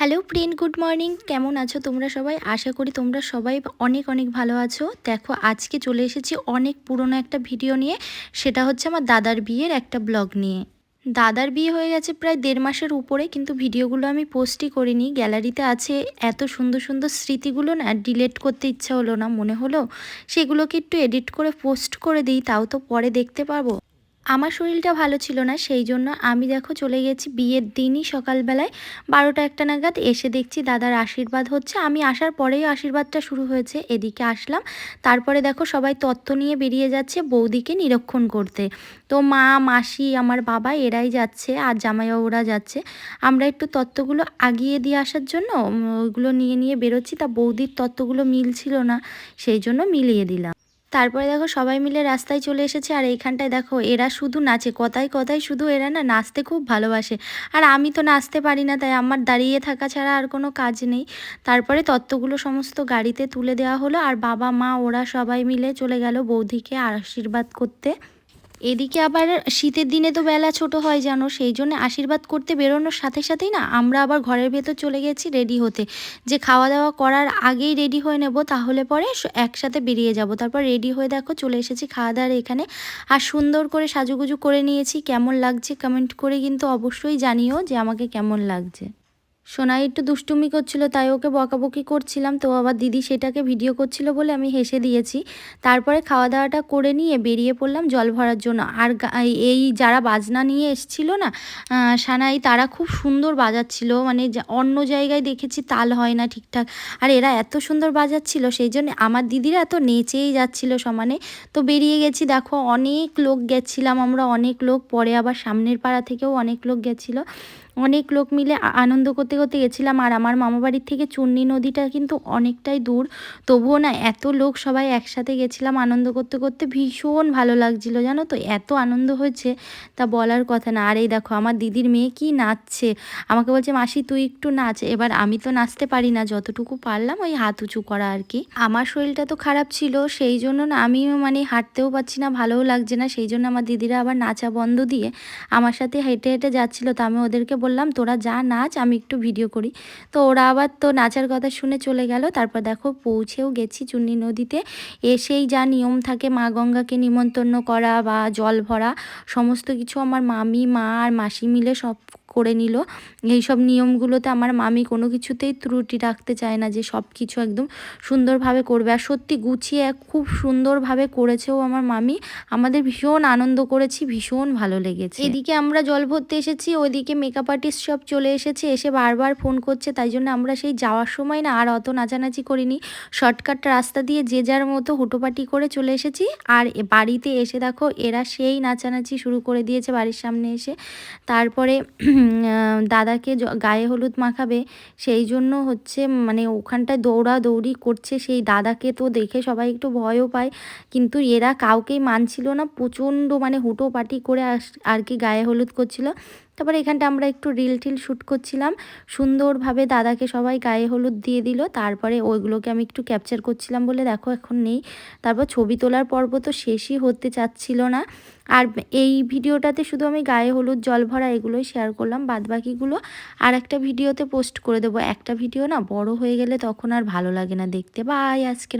Hello প্রিন good morning কেমন আছো তোমরা সবাই? আশা করি তোমরা সবাই অনেক অনেক ভালো আছো। দেখো, আজকে চলে এসেছি অনেক পুরনো একটা ভিডিও নিয়ে। সেটা হচ্ছে আমার দাদার বিয়ের একটা ব্লগ নিয়ে। দাদার বিয়ে হয়ে গেছে প্রায় দেড় মাসের উপরে, কিন্তু ভিডিওগুলো আমি পোস্টই করিনি। গ্যালারিতে আছে এত সুন্দর সুন্দর স্মৃতিগুলো না, ডিলেট করতে ইচ্ছা হলো না, মনে হলো। সেগুলোকে একটু এডিট করে পোস্ট করে দিই, তাও তো পরে দেখতে পারব। আমার শরীরটা ভালো ছিল না, সেই জন্য আমি দেখো চলে গেছি বিয়ের দিনই সকালবেলায় বারোটা একটা নাগাদ এসে দেখছি দাদার আশীর্বাদ হচ্ছে। আমি আসার পরেই আশীর্বাদটা শুরু হয়েছে, এদিকে আসলাম। তারপরে দেখো সবাই তত্ত্ব নিয়ে বেরিয়ে যাচ্ছে বৌদিকে নিরীক্ষণ করতে। তো মা, মাসি, আমার বাবা এরাই যাচ্ছে আর জামাইবাবুরা যাচ্ছে। আমরা একটু তত্ত্বগুলো আগিয়ে দিয়ে আসার জন্য ওইগুলো নিয়ে নিয়ে বেরোচ্ছি। তা বৌদির তত্ত্বগুলো মিলছিল না, সেই জন্য মিলিয়ে দিলাম। তারপরে দেখো সবাই মিলে রাস্তায় চলে এসেছে আর এইখানটায় দেখো এরা শুধু নাচে, কথায় কথায় শুধু এরা না নাচতে খুব ভালোবাসে। আর আমি তো নাচতে পারি না, তাই আমার দাঁড়িয়ে থাকা ছাড়া আর কোনো কাজ নেই। তারপরে তত্ত্বগুলো সমস্ত গাড়িতে তুলে দেওয়া হলো আর বাবা, মা, ওরা সবাই মিলে চলে গেল বৌদিকে আশীর্বাদ করতে। এদিকে আবার শীতের দিনে তো বেলা ছোট হয়, জানো? সেই জন্য আশীর্বাদ করতে বেরোনোর সাথে সাথেই না আমরা আবার ঘরের ভেতর চলে গেছি রেডি হতে। যে খাওয়া দাওয়া করার আগেই রেডি হয়ে নেব, তাহলে পরে একসাথে বেরিয়ে যাব। তারপর রেডি হয়ে দেখো চলে এসেছি খাওয়া দাওয়ার এখানে। আর সুন্দর করে সাজুগুজু করে নিয়েছি, কেমন লাগছে কমেন্ট করে কিন্তু অবশ্যই জানিও যে আমাকে কেমন লাগছে। সোনাই একটু দুষ্টুমি করছিল, তাই ওকে বকাবকি করছিলাম। তো আবার দিদি সেটাকে ভিডিও করছিল বলে আমি হেসে দিয়েছি। তারপরে খাওয়া দাওয়াটা করে নিয়ে বেরিয়ে পড়লাম জল ভরার জন্য। আর এই যারা বাজনা নিয়ে এসছিল না সানাই তারা খুব সুন্দর বাজাচ্ছিল। মানে অন্য জায়গায় দেখেছি তাল হয় না ঠিকঠাক। আর এরা এত সুন্দর বাজাচ্ছিল সেই জন্য আমার দিদিরা এত নেচেই যাচ্ছিল সমানে। তো বেরিয়ে গেছি, দেখো অনেক লোক গেছিলাম আমরা, অনেক লোক। পরে আবার সামনের পাড়া থেকেও অনেক লোক গেছিল। অনেক লোক মিলে আনন্দ করতে করতে গেছিলাম আর আমার মামাবাড়ির থেকে চুন্নি নদীটা কিন্তু অনেকটাই দূর। তবুও না এত লোক সবাই একসাথে গেছিলাম আনন্দ করতে করতে ভীষণ ভালো লাগছিল জানো তো? এত আনন্দ হয়েছে তা বলার কথা না। আর এই দেখো আমার দিদির মেয়ে কি নাচছে। আমাকে বলছে, মাসি, তুই একটু নাচ। এবার আমি তো নাচতে পারি না, যতটুকু পারলাম ওই হাত উঁচু করা আর কি। আমার শরীরটা তো খারাপ ছিল, সেই জন্য না আমিও মানে হাঁটতেও পারছি না, ভালোও লাগছে না। সেই জন্য আমার দিদিরা আবার নাচা বন্ধ দিয়ে আমার সাথে হেঁটে হেঁটে যাচ্ছিল। তো আমি ওদেরকে বললাম, তোরা যা নাচ, আমি একটু ভিডিও করি। তো ওরা আবার তো নাচার কথা শুনে চলে গেল। তারপর দেখো পৌঁছেও গেছি চুন্নি নদীতে। এসেই যা নিয়ম থাকে, মা গঙ্গাকে নিমন্ত্রণ করা বা জল ভরা, সমস্ত কিছু আমার মামি, মা আর মাসি মিলে সব করে নিল। এইসব নিয়মগুলোতে আমার মামি কোনো কিছুতেই ত্রুটি রাখতে চায় না যে সব কিছু একদম সুন্দরভাবে করবে। আর সত্যি গুছিয়ে খুব সুন্দরভাবে করেছেও আমার মামি। আমাদের ভীষণ আনন্দ করেছি, ভীষণ ভালো লেগেছে। এদিকে আমরা জল ভরতে এসেছি, ওইদিকে মেকআপ আর্টিস্ট সব চলে এসেছে, এসে বারবার ফোন করছে, তাই জন্য আমরা সেই যাওয়ার সময় না আর অত নাচানাচি করিনি। শর্টকাট রাস্তা দিয়ে যে যার মতো হুটোপাটি করে চলে এসেছি। আর বাড়িতে এসে দেখো, এরা সেই নাচানাচি শুরু করে দিয়েছে বাড়ির সামনে এসে। তারপরে দাদাকে গায়ে হলুদ মাখাবে, সেই জন্য হচ্ছে মানে ওখানটায় দৌড়া দৌড়ি করছে সেই দাদাকে তো দেখে সবাই একটু ভয়ও পায়। কিন্তু এরা কাউকেই মানছিল না, প্রচণ্ড মানে হুটোপাটি করে আর কি গায়ে হলুদ করছিল। তারপরে এখানটা আমরা একটু রিল টিল শ্যুট করছিলাম। সুন্দরভাবে দাদাকে সবাই গায়ে হলুদ দিয়ে দিল। তারপরে ওইগুলোকে আমি একটু ক্যাপচার করছিলাম বলে দেখো এখন নেই। তারপর ছবি তোলার পর্ব তো শেষই হতে চাচ্ছিল না। আর এই ভিডিওটাতে শুধু আমি গায়ে হলুদ, জল ভরা এগুলোই শেয়ার করলাম। বাদবাকিগুলো আর একটা ভিডিওতে পোস্ট করে দেবো। একটা ভিডিও না বড় হয়ে গেলে তখন আর ভালো লাগে না দেখতে। বাই আজকের